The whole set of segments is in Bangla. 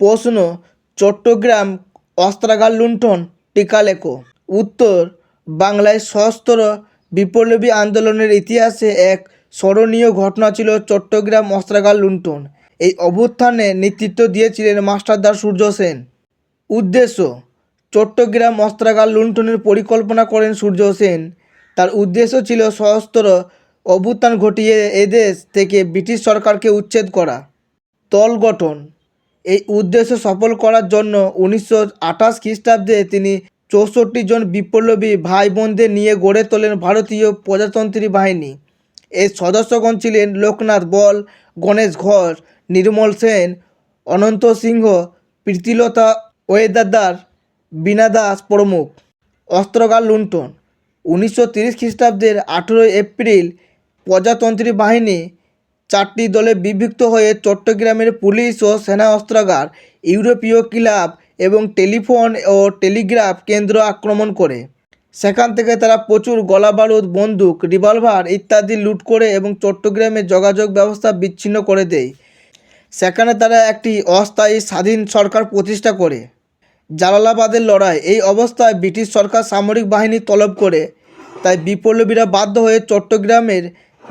প্রশ্ন, চট্টগ্রাম অস্ত্রাগার লুণ্ঠন, টিকা লেখো। উত্তর, বাংলায় সশস্ত্র বিপ্লবী আন্দোলনের ইতিহাসে এক স্মরণীয় ঘটনা ছিল চট্টগ্রাম অস্ত্রাগার লুণ্ঠন। এই অভ্যুত্থানে নেতৃত্ব দিয়েছিলেন মাস্টারদার সূর্য সেন। উদ্দেশ্য, চট্টগ্রাম অস্ত্রাগার লুণ্ঠনের পরিকল্পনা করেন সূর্য সেন। তার উদ্দেশ্য ছিল সশস্ত্র অভ্যুত্থান ঘটিয়ে এদেশ থেকে ব্রিটিশ সরকারকে উচ্ছেদ করা। দল গঠন এই উদ্দেশ্য সফল করার জন্য উনিশশো আঠাশ খ্রিস্টাব্দে তিনি চৌষট্টি জন বিপ্লবী ভাই বোনদের নিয়ে গড়ে তোলেন ভারতীয় প্রজাতন্ত্রী বাহিনী। এর সদস্যগণ ছিলেন লোকনাথ বল, গণেশ ঘোষ, নির্মল সেন, অনন্ত সিংহ, প্রীতিলতা ওয়েদাদার, বীণা দাস প্রমুখ। অস্ত্রগার লুণ্ঠন। উনিশশো তিরিশ খ্রিস্টাব্দের আঠেরোই এপ্রিল প্রজাতন্ত্রী বাহিনী চারটি দলে বিভক্ত হয়ে চট্টগ্রামের পুলিশ ও সেনা অস্ত্রাগার, ইউরোপীয় ক্লাব এবং টেলিফোন ও টেলিগ্রাফ কেন্দ্র আক্রমণ করে। সেখান থেকে তারা প্রচুর গলাবারুদ, বন্দুক, রিভলভার ইত্যাদি লুট করে এবং চট্টগ্রামের যোগাযোগ ব্যবস্থা বিচ্ছিন্ন করে দেয়। সেখানে তারা একটি অস্থায়ী স্বাধীন সরকার প্রতিষ্ঠা করে। জালালাবাদের লড়াই, এই অবস্থায় ব্রিটিশ সরকার সামরিক বাহিনী তলব করে। তাই বিপ্লবীরা বাধ্য হয়ে চট্টগ্রামের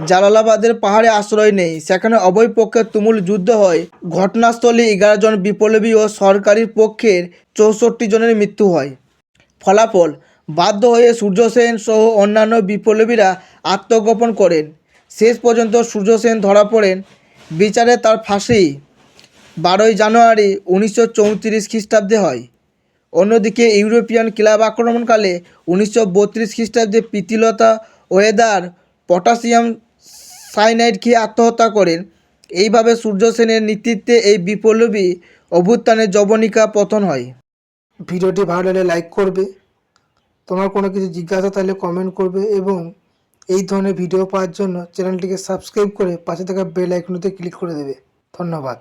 জালালাবাদের পাহাড়ে আশ্রয় নেই। সেখানে অভয় পক্ষে তুমুল যুদ্ধ হয়। ঘটনাস্থলে এগারো জন বিপ্লবী ও সরকারি পক্ষের চৌষট্টি জনের মৃত্যু হয়। ফলাফল, বাধ্য হয়ে সূর্য সেন সহ অন্যান্য বিপ্লবীরা আত্মগোপন করেন। শেষ পর্যন্ত সূর্য সেন ধরা পড়েন বিচারে তার ফাঁসি। বারোই জানুয়ারি উনিশশো চৌত্রিশ খ্রিস্টাব্দে হয়। অন্যদিকে ইউরোপিয়ান ক্লাব আক্রমণকালে উনিশশো বত্রিশ খ্রিস্টাব্দে প্রীতিলতা ওয়েদার পটাশিয়াম সাইনাইড খেয়ে আত্মহত্যা করেন? এইভাবে সূর্য সেনের নেতৃত্বে এই বিপ্লবী অভ্যুত্থানের যবনিকা পতন হয়। ভিডিওটি ভালো লাগলে লাইক করবে। তোমার কোনো কিছু জিজ্ঞাসা তাহলে কমেন্ট করবে এবং এই ধরনের ভিডিও পাওয়ার জন্য চ্যানেলটিকে সাবস্ক্রাইব করে পাশে থাকা বেল আইকনতে ক্লিক করে দেবে। ধন্যবাদ।